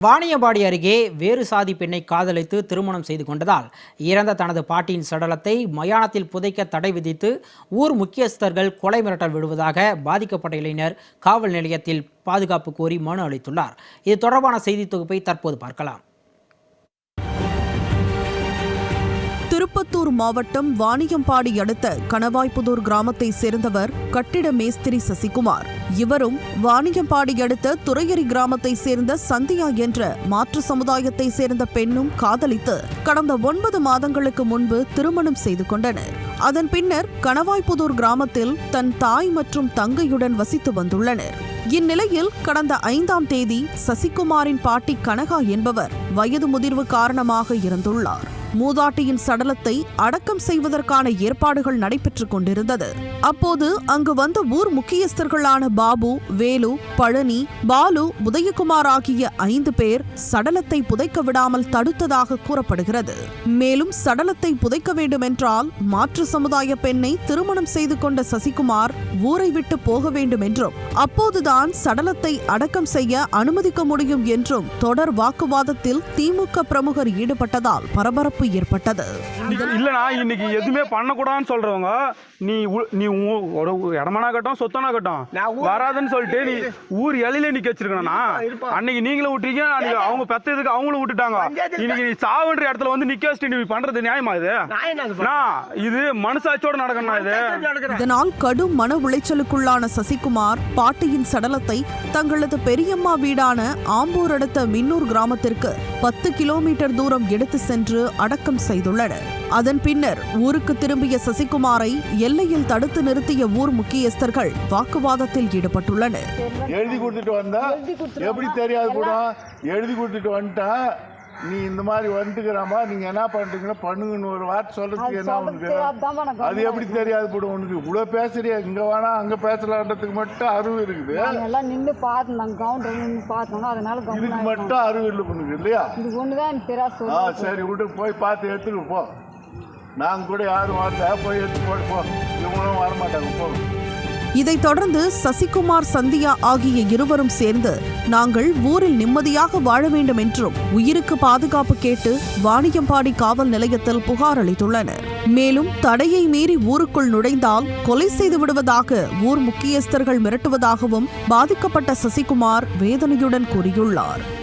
வாணியம்பாடி அருகே வேறு சாதி பெண்ணை காதலித்து திருமணம் செய்து கொண்டதால் இறந்த தனது பாட்டியின் சடலத்தை மயானத்தில் புதைக்க தடை விதித்து ஊர் முக்கியஸ்தர்கள் கொலை மிரட்டல் விடுவதாக பாதிக்கப்பட்ட இளைஞர் காவல் நிலையத்தில் பாதுகாப்பு கோரி மனு அளித்துள்ளார். இது தொடர்பான செய்தி தொகுப்பை தற்போது பார்க்கலாம். திருப்பத்தூர் மாவட்டம் வாணியம்பாடி அடுத்த கணவாய்ப்புதூர் கிராமத்தை சேர்ந்தவர் கட்டிட மேஸ்திரி சசிகுமார். இவரும் வாணியம்பாடி அடுத்த துறையரி கிராமத்தை சேர்ந்த சந்தியா என்ற மாற்று சமுதாயத்தை சேர்ந்த பெண்ணும் காதலித்து கடந்த ஒன்பது மாதங்களுக்கு முன்பு திருமணம் செய்து கொண்டனர். அதன் பின்னர் கணவாய்ப்புதூர் கிராமத்தில் தன் தாய் மற்றும் தங்கையுடன் வசித்து வந்துள்ளனர். இந்நிலையில் கடந்த ஐந்தாம் தேதி சசிகுமாரின் பாட்டி கனகா என்பவர் வயது முதிர்வு காரணமாக இருந்துள்ளார் மூதாட்டியின் சடலத்தை அடக்கம் செய்வதற்கான ஏற்பாடுகள் நடைபெற்றுக் கொண்டிருந்தது. அப்போது அங்கு வந்த ஊர் முக்கியஸ்தர்களான பாபு வேலு பழனி பாலு உதயகுமார் ஆகிய ஐந்து பேர் சடலத்தை புதைக்க விடாமல் தடுத்ததாக கூறப்படுகிறது. மேலும் சடலத்தை புதைக்க வேண்டுமென்றால் மாற்று சமுதாய பெண்ணை திருமணம் செய்து கொண்ட சசிகுமார் ஊரை விட்டு போக வேண்டும் என்றும் அப்போதுதான் சடலத்தை அடக்கம் செய்ய அனுமதிக்க முடியும் என்றும் தொடர் வாக்குவாதத்தில் திமுக பிரமுகர் ஈடுபட்டதால் பரபரப்பு ஏற்பட்டது. இல்லைண்ணா இன்னைக்கு எதுவுமே பண்ணக்கூடாதுன்னு சொல்றவங்க நீ நீ ஒரு இடமானா கட்டும் சொத்தனா கட்டும். வராதுன்னு சொல்லிட்டு நீ ஊர் இலையில நிக்க வச்சிருக்கணும்னா அன்னைக்கு நீங்களும் விட்டீங்க அன்னைக்கு அவங்க பெத்ததுக்கு அவங்களும் விட்டுட்டாங்க. இன்னைக்கு நீ சாவுன்ற இடத்துல வந்து நிக்க வச்சுட்டு நீ பண்றது நியாயமா இது? நான் இது மனசாட்சியோட நடக்கணும் இது. இதனால் கடும் மன உளைச்சலுக்குள்ளான சசிகுமார் பாட்டியின் சடலத்தை தங்களது பெரியம்மா வீடான ஆம்பூர் அடுத்த மின்னூர் கிராமத்திற்கு பத்து கிலோமீட்டர் தூரம் எடுத்து சென்று அடக்கம் செய்துள்ளனர் அதன் பின்னர் ஊருக்கு திரும்பிய சசிகுமாரை எல்லையில் தடுத்து நிறுத்திய ஊர் முக்கியஸ்தர்கள் வாக்குவாதத்தில் ஈடுபட்டுள்ளனர். எழுதி கொடுத்துட்டு வந்தா? எப்படி தெரியாது கூட எழுதி கொடுத்துட்டு வந்துட்டா? நீ இந்த மாதிரி வந்துட்டுக்கிறாமா நீங்க என்ன பண்றீங்களோ பண்ணுங்கன்னு ஒரு வார்த்தை சொல்றதுக்கு என்ன உனக்கு அது எப்படி தெரியாது போடும் உனக்கு. இவ்வளவு பேசுறியா? இங்க வேணா அங்க பேசலான்றதுக்கு மட்டும் அறிவு இருக்குது. நாங்கள் எல்லாம் நின்று பார்த்து நாங்கள் கவுண்டர் நின்று பார்த்தோங்க அதனால இதுக்கு மட்டும் அறிவு இல்லை உனக்கு இல்லையா? இது ஒன்று தான் எனக்கு தெரியாது ஆ சரி விட்டு போய் பார்த்து எடுத்துட்டு போ. நாங்க கூட யாரும் வரல போய் எடுத்து போட்டு போ. இவங்களும் வரமாட்டாங்க போ. இதைத் தொடர்ந்து சசிகுமார் சந்தியா ஆகிய இருவரும் சேர்ந்து நாங்கள் ஊரில் நிம்மதியாக வாழ வேண்டும் என்றும் உயிருக்கு பாதுகாப்பு கேட்டு வாணியம்பாடி காவல் நிலையத்தில் புகார் அளித்துள்ளனர். மேலும் தடையை மீறி ஊருக்குள் நுழைந்தால் கொலை செய்து விடுவதாக ஊர் முக்கியஸ்தர்கள் மிரட்டுவதாகவும் பாதிக்கப்பட்ட சசிகுமார் வேதனையுடன் கூறியுள்ளார்.